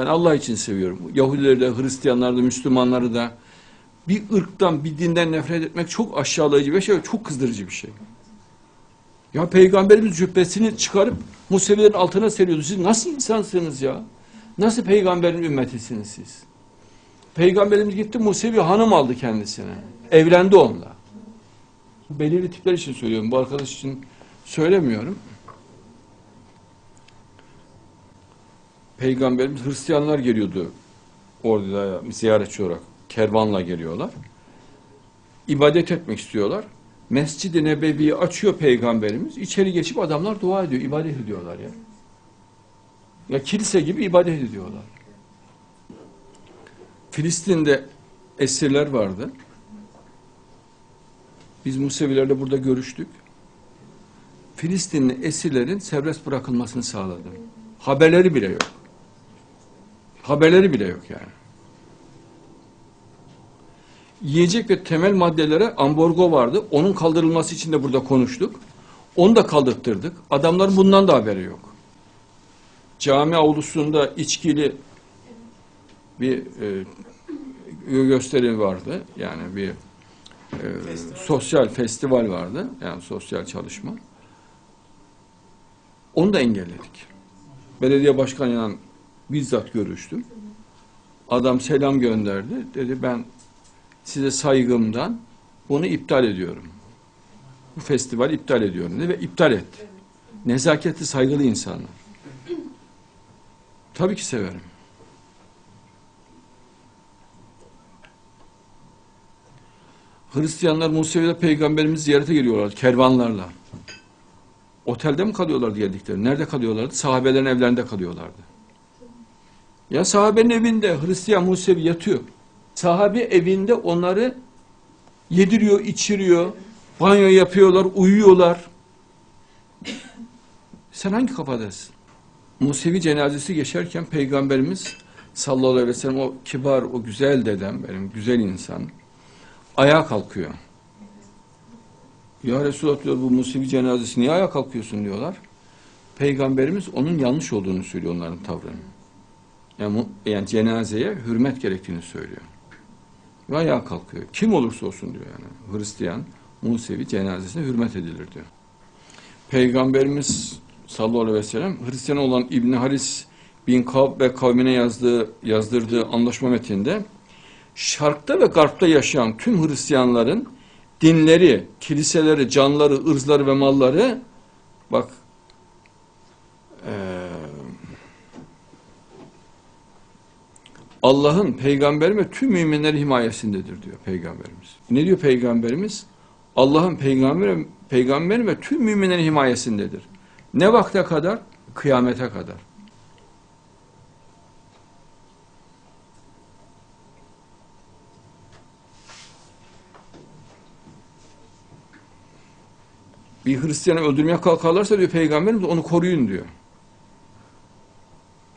Ben Allah için seviyorum. Yahudileri de, Hristiyanları da, Müslümanları da bir ırktan, bir dinden nefret etmek çok aşağılayıcı bir şey, çok kızdırıcı bir şey. Ya peygamberimiz cübbesini çıkarıp Musevilerin altına seriyordu. Siz nasıl insansınız ya? Nasıl peygamberin ümmetisiniz siz? Peygamberimiz gitti Musevi hanım aldı kendisine. Evlendi onunla. Belirli tipler için söylüyorum. Bu arkadaş için söylemiyorum. Peygamberimiz Hristiyanlar geliyordu orada ziyaretçi olarak. Kervanla geliyorlar. İbadet etmek istiyorlar. Mescid-i Nebevi'yi açıyor peygamberimiz. İçeri geçip adamlar dua ediyor, ibadet ediyorlar ya. Ya kilise gibi ibadet ediyorlar. Filistin'de esirler vardı. Biz Musevilerle burada görüştük. Filistinli esirlerin serbest bırakılmasını sağladım. Haberleri bile yok. Haberleri bile yok yani. Yiyecek ve temel maddelere ambargo vardı. Onun kaldırılması için de burada konuştuk. Onu da kaldırttırdık. Adamların bundan da haberi yok. Cami avlusunda içkili bir e, gösteri vardı. Yani bir e, sosyal festival vardı. Yani sosyal çalışma. Onu da engelledik. Belediye başkanıyla bizzat görüştüm. Adam selam gönderdi. Dedi ben size saygımdan bunu iptal ediyorum. Bu festival iptal ediyorum dedi ve iptal etti. Nezaketli, saygılı insanlar. Tabii ki severim. Hristiyanlar Musevi'de peygamberimizi ziyarete geliyorlar kervanlarla. Otelde mi kalıyorlardı geldikleri? Nerede kalıyorlardı? Sahabelerin evlerinde kalıyorlardı. Ya sahabenin evinde Hristiyan Musevi yatıyor. Sahabe evinde onları yediriyor, içiriyor, banyo yapıyorlar, uyuyorlar. Sen hangi kafadasın? Musevi cenazesi geçerken Peygamberimiz sallallahu aleyhi ve sellem o kibar, o güzel dedem benim, güzel insan ayağa kalkıyor. Ya Resulallah diyor bu Musevi cenazesi niye ayağa kalkıyorsun diyorlar. Peygamberimiz onun yanlış olduğunu söylüyor onların tavrının. Yani, yani cenazeye hürmet gerektiğini söylüyor. Ve ayağa kalkıyor. Kim olursa olsun diyor yani. Hristiyan, Musevi cenazesine hürmet edilir diyor. Peygamberimiz sallallahu aleyhi ve sellem Hristiyan olan İbni Haris bin Kab ve kavmine yazdığı, yazdırdığı anlaşma metninde Şarkta ve Garp'ta yaşayan tüm Hristiyanların dinleri, kiliseleri, canları, ırzları ve malları bak eee, Allah'ın peygamberin ve tüm müminlerin himayesindedir diyor peygamberimiz. Ne diyor peygamberimiz? Allah'ın peygamberi, peygamberin ve tüm müminlerin himayesindedir. Ne vakte kadar? Kıyamete kadar. Bir Hristiyanı öldürmeye kalkarlarsa diyor peygamberimiz onu koruyun diyor.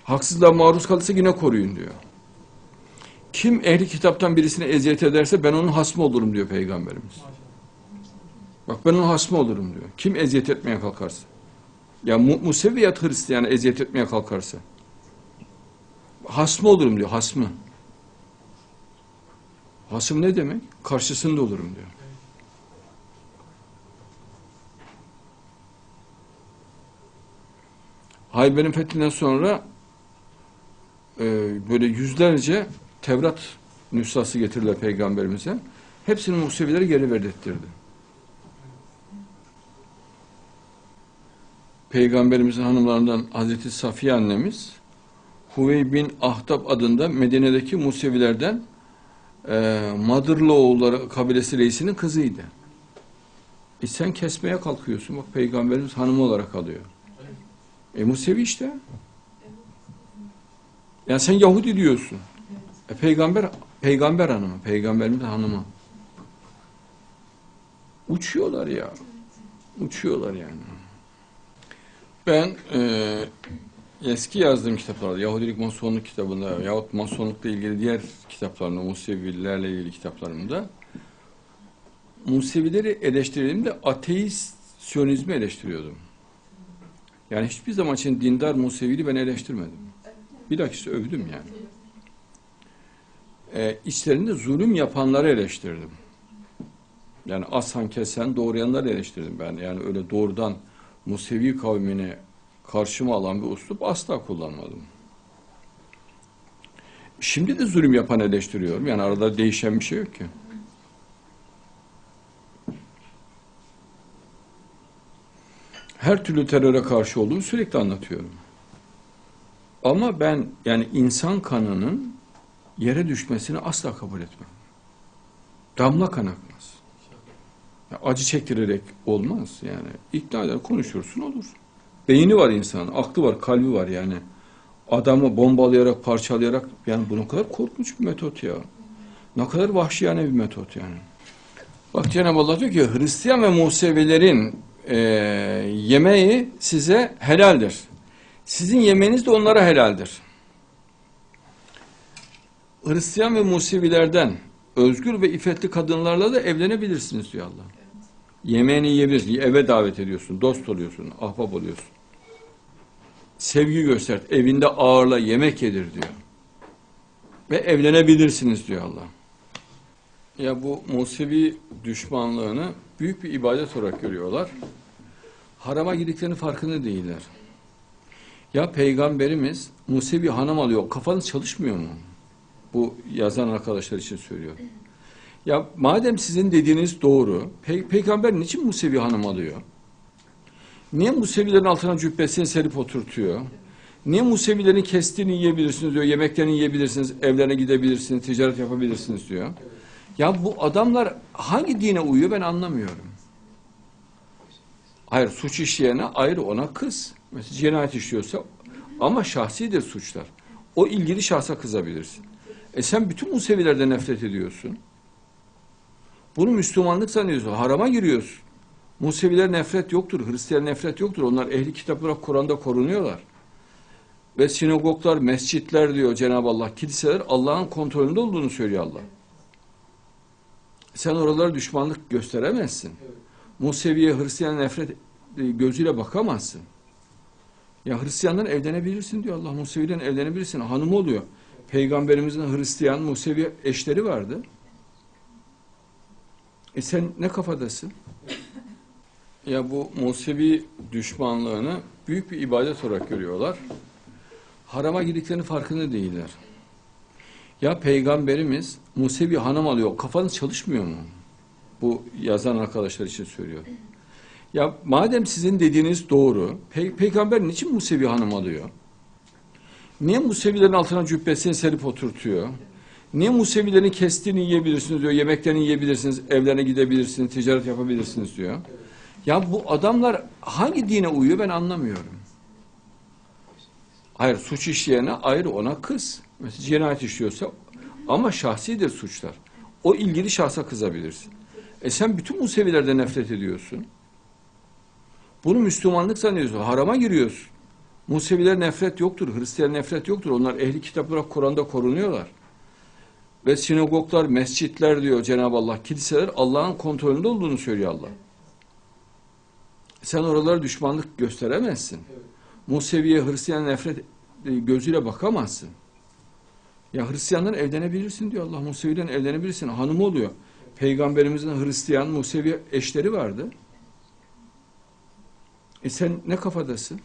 Haksızlığa maruz kalırsa yine koruyun diyor. Kim ehli kitaptan birisine eziyet ederse ben onun hasmı olurum diyor peygamberimiz. Bak ben onun hasmı olurum diyor. Kim eziyet etmeye kalkarsa. Ya mu Museviyat Hristiyan'a eziyet etmeye kalkarsa. Hasmı olurum diyor, hasmı. Hasım ne demek? Karşısında olurum diyor. Hayber'in fethinden sonra e, böyle yüzlerce Tevrat nüshası getirirler peygamberimize. Hepsini Musevileri geri verdirttirdi. Peygamberimizin hanımlarından Hazreti Safiye annemiz Huvey bin Ahtab adında Medine'deki Musevilerden e, Madırlıoğulları kabilesi reisinin kızıydı. E sen kesmeye kalkıyorsun. Bak peygamberimiz hanımı olarak alıyor. E Musevi işte. Yani sen Yahudi diyorsun. E peygamber peygamber hanımı, peygamberimiz hanımı. Uçuyorlar ya. Uçuyorlar yani. Ben e, eski yazdığım kitaplarda, Yahudilik Masonluk kitabında yahut Masonlukla ilgili diğer kitaplarımda, Musevilerle ilgili kitaplarımda Musevileri eleştirdiğimde ateist Siyonizmi eleştiriyordum. Yani hiçbir zaman için dindar Musevili ben eleştirmedim. Bilakis övdüm yani. Ee, içlerinde zulüm yapanları eleştirdim. Yani asan kesen doğrayanları eleştirdim ben. Yani öyle doğrudan Musevi kavmine karşıma alan bir uslup asla kullanmadım. Şimdi de zulüm yapan eleştiriyorum. Yani arada değişen bir şey yok ki. Her türlü teröre karşı olduğumu sürekli anlatıyorum. Ama ben yani insan kanının yere düşmesini asla kabul etmem. Damla kan akmaz. Ya acı çektirerek olmaz yani. İkna eder, konuşursun olur. Beyni var insanın, aklı var, kalbi var yani. Adamı bombalayarak, parçalayarak yani bu ne kadar korkunç bir metot ya. Ne kadar vahşiyane bir metot yani. Bak Cenab-ı Allah diyor ki Hristiyan ve Musevilerin e, yemeği size helaldir. Sizin yemeğiniz de onlara helaldir. Hristiyan ve Musevilerden özgür ve iffetli kadınlarla da evlenebilirsiniz diyor Allah. Yemeğini yiyebilirsin, eve davet ediyorsun, dost oluyorsun, ahbap oluyorsun. Sevgi göster, evinde ağırla, yemek yedir diyor. Ve evlenebilirsiniz diyor Allah. Ya bu Musevi düşmanlığını büyük bir ibadet olarak görüyorlar. Harama girdiklerinin farkında değiller. Ya peygamberimiz Musevi hanım alıyor. Kafanız çalışmıyor mu? Bu yazan arkadaşlar için söylüyorum. Ya madem sizin dediğiniz doğru, pe peygamber niçin Musevi hanım alıyor? Niye Musevilerin altına cübbesini serip oturtuyor? Niye Musevilerin kestiğini yiyebilirsiniz diyor, yemeklerini yiyebilirsiniz, evlerine gidebilirsiniz, ticaret yapabilirsiniz diyor. Ya bu adamlar hangi dine uyuyor ben anlamıyorum. Hayır suç işleyene ayrı ona kız. Mesela cinayet işliyorsa ama şahsidir suçlar. O ilgili şahsa kızabilirsin. E sen bütün Musevilerden nefret ediyorsun. Bunu Müslümanlık sanıyorsun. Harama giriyorsun. Museviler nefret yoktur. Hristiyan nefret yoktur. Onlar ehli kitap olarak Kur'an'da korunuyorlar. Ve sinagoglar, mescitler diyor Cenab-ı Allah. Kiliseler Allah'ın kontrolünde olduğunu söylüyor Allah. Sen oralara düşmanlık gösteremezsin. Museviye, Hristiyan nefret e, gözüyle bakamazsın. Ya Hristiyandan evlenebilirsin diyor Allah. Musevi'den evlenebilirsin. Hanımı oluyor. Peygamberimizin Hristiyan, Musevi eşleri vardı. E sen ne kafadasın? Ya bu Musevi düşmanlığını büyük bir ibadet olarak görüyorlar. Harama girdiklerinin farkında değiller. Ya peygamberimiz Musevi hanım alıyor. Kafanız çalışmıyor mu? Bu yazan arkadaşlar için söylüyorum. Ya madem sizin dediğiniz doğru, pe peygamber niçin Musevi hanım alıyor? Niye Musevilerin altına cübbesini serip oturtuyor? Niye Musevilerin kestiğini yiyebilirsiniz diyor, yemeklerini yiyebilirsiniz, evlerine gidebilirsiniz, ticaret yapabilirsiniz diyor. Ya bu adamlar hangi dine uyuyor ben anlamıyorum. Hayır suç işleyene ayrı ona kız. Mesela cinayet işliyorsa ama şahsidir suçlar. O ilgili şahsa kızabilirsin. E sen bütün Musevilerden nefret ediyorsun. Bunu Müslümanlık sanıyorsun. Harama giriyorsun. Museviler nefret yoktur. Hristiyan nefret yoktur. Onlar ehli kitap olarak Kur'an'da korunuyorlar. Ve sinagoglar, mescitler diyor Cenab-ı Allah. Kiliseler Allah'ın kontrolünde olduğunu söylüyor Allah. Sen oralara düşmanlık gösteremezsin. Museviye, Hristiyan nefret e, gözüyle bakamazsın. Ya Hristiyandan evlenebilirsin diyor Allah. Musevi'den evlenebilirsin. Hanımı oluyor. Peygamberimizin Hristiyan, Musevi eşleri vardı. E sen ne kafadasın?